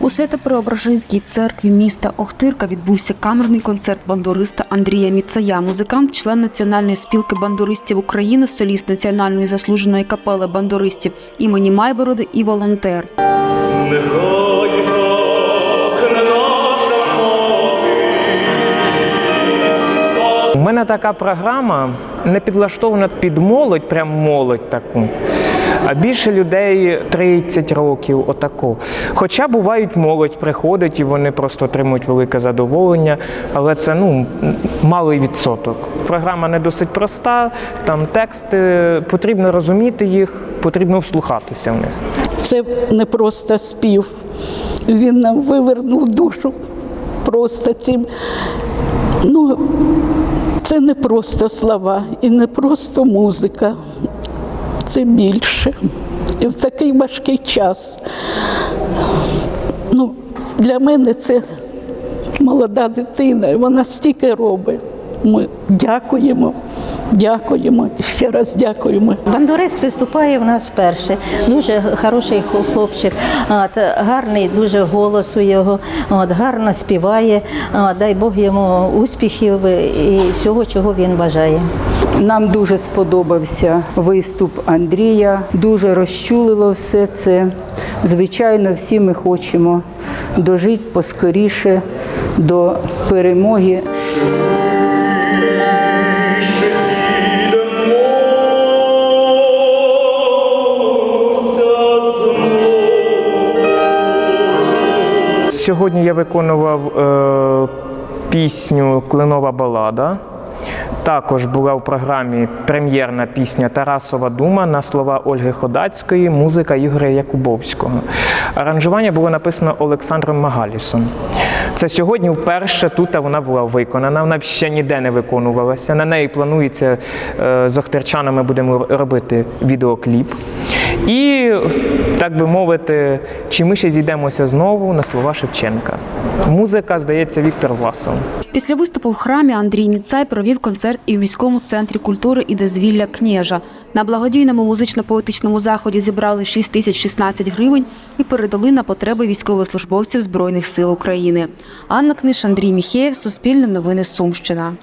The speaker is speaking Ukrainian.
У Свято-Преображенській церкві міста Охтирка відбувся камерний концерт бандуриста Андрія Міцая. Музикант, член Національної спілки бандуристів України, соліст Національної заслуженої капели бандуристів імені Майбороди і волонтер. У мене така програма не підлаштована під молодь, прям молодь таку. А більше людей 30 років, отако. Хоча бувають молодь приходить і вони просто отримують велике задоволення, але це ну малий відсоток. Програма не досить проста, там тексти, потрібно розуміти їх, потрібно вслухатися в них. Це не просто спів. Він нам вивернув душу просто цим. Ну, це не просто слова і не просто музика. Це більше. І в такий важкий час. Ну, для мене це молода дитина, і вона стільки робить. Ми дякуємо, дякуємо і ще раз дякуємо. Бандурист виступає в нас вперше. Дуже хороший хлопчик, от, гарний дуже голос у його, от, гарно співає. От, дай Бог йому успіхів і всього, чого він бажає. Нам дуже сподобався виступ Андрія, дуже розчулило все це. Звичайно, всі ми хочемо дожити поскоріше до перемоги. Сьогодні я виконував е, пісню Клинова балада. Також була в програмі прем'єрна пісня Тарасова Дума на слова Ольги Ходацької, музика Ігоря Якубовського. Аранжування було написано Олександром Магалісом. Це сьогодні вперше тут вона була виконана. Вона ще ніде не виконувалася. На неї планується е, з охтерчанами будемо робити відеокліп. І, так би мовити, чи ми ще зійдемося знову на слова Шевченка. Музика, здається, Віктор Власов. Після виступу в храмі Андрій Міцай провів концерт і в міському центрі культури і дозвілля Кнежа. На благодійному музично-поетичному заході зібрали 6 тисяч 16 гривень і передали на потреби військовослужбовців Збройних сил України. Анна Книж, Андрій Міхеєв, Суспільне новини Сумщина.